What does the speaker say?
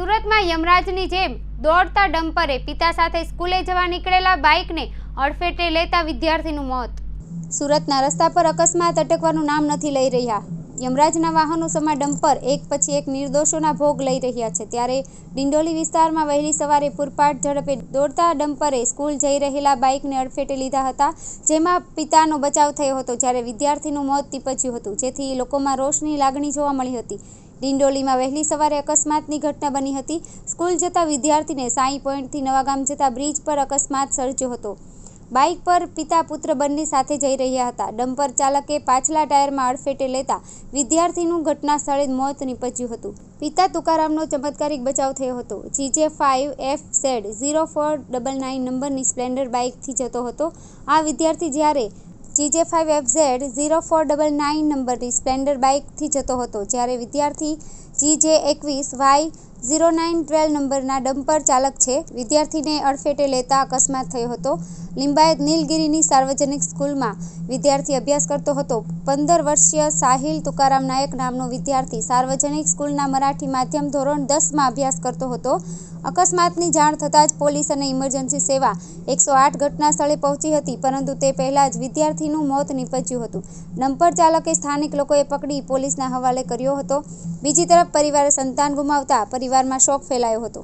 સુરતમાં યમરાજની જેમ દોડતા ડમ્પરે પિતા સાથે સ્કૂલે જવા નીકળેલા બાઇકને અડફેટે લેતા વિદ્યાર્થીનું મોત. સુરતના રસ્તા પર અકસ્માત અટકવાનું નામ નથી લઈ રહ્યા. યમરાજના વાહનો સમા ડમ્પર એક પછી એક નિર્દોષોના ભોગ લઈ રહ્યા છે. ત્યારે ડિંડોલી વિસ્તારમાં વહેલી સવારે પૂરપાટ ઝડપે દોડતા ડમ્પરે સ્કૂલ જઈ રહેલા બાઇકને અડફેટે લીધા હતા, જેમાં પિતાનો બચાવ થયો હતો, જ્યારે વિદ્યાર્થીનું મોત નીપજ્યું હતું, જેથી લોકોમાં રોષની લાગણી જોવા મળી હતી. ડિંડોલીમાં વહેલી સવારે અકસ્માતની ઘટના બની હતી. સ્કૂલ જતા વિદ્યાર્થીને સાઈ પોઈન્ટથી નવાગામ જતા બ્રિજ પર અકસ્માત સર્જ્યો હતો. બાઇક પર પિતા પુત્ર બંને સાથે જઈ રહ્યા હતા. ડમ્પર ચાલકે પાછલા ટાયરમાં અડફેટે લેતા વિદ્યાર્થીનું ઘટના સ્થળે મોત નીપજ્યું હતું. પિતા તુકારામનો ચમત્કારિક બચાવ થયો હતો. GJ five F Z zero four double nine નંબરની સ્પ્લેન્ડર બાઇકથી જતો હતો. આ વિદ્યાર્થી જ્યારે GJ five F Z zero four double nine નંબરની સ્પ્લેન્ડર બાઇકથી જતો હતો. જ્યારે વિદ્યાર્થી જીજે એકવીસ વાય ઝીરો નાઇન ટ્વેલ્વ નંબરના ડમ્પર ચાલક છે. વિદ્યાર્થીને અડફેટે લેતા અકસ્માત થયો હતો. લિંબાયત નીલગિરીની સાર્વજનિક સ્કૂલમાં વિદ્યાર્થી અભ્યાસ કરતો હતો. પંદર વર્ષીય સાહિલ તુકારામ નાયક નામનો વિદ્યાર્થી સાર્વજનિક સ્કૂલના મરાઠી માધ્યમ ધોરણ દસમાં અભ્યાસ કરતો હતો. અકસ્માતની જાણ થતાં જ પોલીસ અને ઇમરજન્સી સેવા એકસો આઠ ઘટના સ્થળે પહોંચી હતી, પરંતુ તે પહેલાં જ વિદ્યાર્થીનું મોત નીપજ્યું હતું. ડમ્પર ચાલકે સ્થાનિક લોકોએ પકડી પોલીસના હવાલે કર્યો હતો. બીજી તરફ પરિવારે સંતાન ગુમાવતા પરિવારમાં શોક ફેલાયો હતો.